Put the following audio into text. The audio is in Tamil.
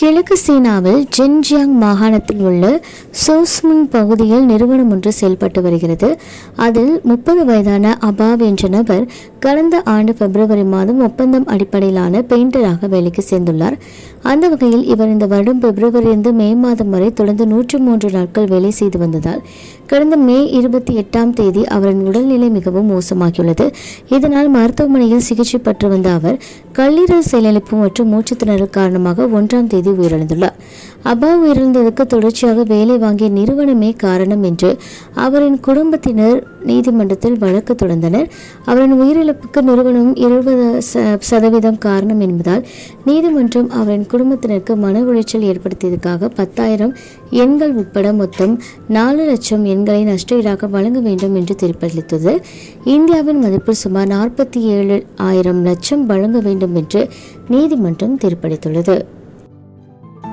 கிழக்கு சீனாவில் ஜென்ஜியாங் மாகாணத்தில் உள்ள சோஸ்முன் பகுதியில் நிறுவனம் ஒன்று செயல்பட்டு வருகிறது. அதில் முப்பது வயதான அபாவ் என்ற நபர் கடந்த ஆண்டு பிப்ரவரி மாதம் ஒப்பந்தம் அடிப்படையிலான பெயிண்டராக வேலைக்கு சேர்ந்துள்ளார். அந்த வகையில் இவர் இந்த வருடம் பிப்ரவரியிலிருந்து மே மாதம் வரை தொடர்ந்து நூற்றி மூன்று நாட்கள் வேலை செய்து வந்ததால் கடந்த மே இருபத்தி எட்டாம் தேதி அவரின் உடல்நிலை மிகவும் மோசமாகியுள்ளது. இதனால் மருத்துவமனையில் சிகிச்சை பெற்று வந்த அவர் கல்லீரல் செயலிழப்பு மற்றும் மூச்சுத்திணறல் காரணமாக ஒன்றாம் தேதி செய்து உயிரிழந்துள்ளார். அபா உயிரிழந்ததுக்கு தொடர்ச்சியாக வேலை வாங்கிய நிறுவனமே காரணம் என்று அவரின் குடும்பத்தினர் நீதிமன்றத்தில் வழக்கு தொடர்ந்தனர். அவரின் உயிரிழப்புக்கு நிறுவனம் இருபது சதவீதம் காரணம் என்பதால் நீதிமன்றம் அவரின் குடும்பத்தினருக்கு மன உளைச்சல் ஏற்படுத்தியதற்காக பத்தாயிரம் எண்கள் உட்பட மொத்தம் நாலு லட்சம் எண்களை நஷ்டஈடாக வழங்க வேண்டும் என்று தீர்ப்பளித்தது. இந்தியாவின் மதிப்பில் சுமார் நாற்பத்தி ஏழு ஆயிரம் லட்சம் வழங்க வேண்டும் என்று நீதிமன்றம் தீர்ப்பளித்துள்ளது.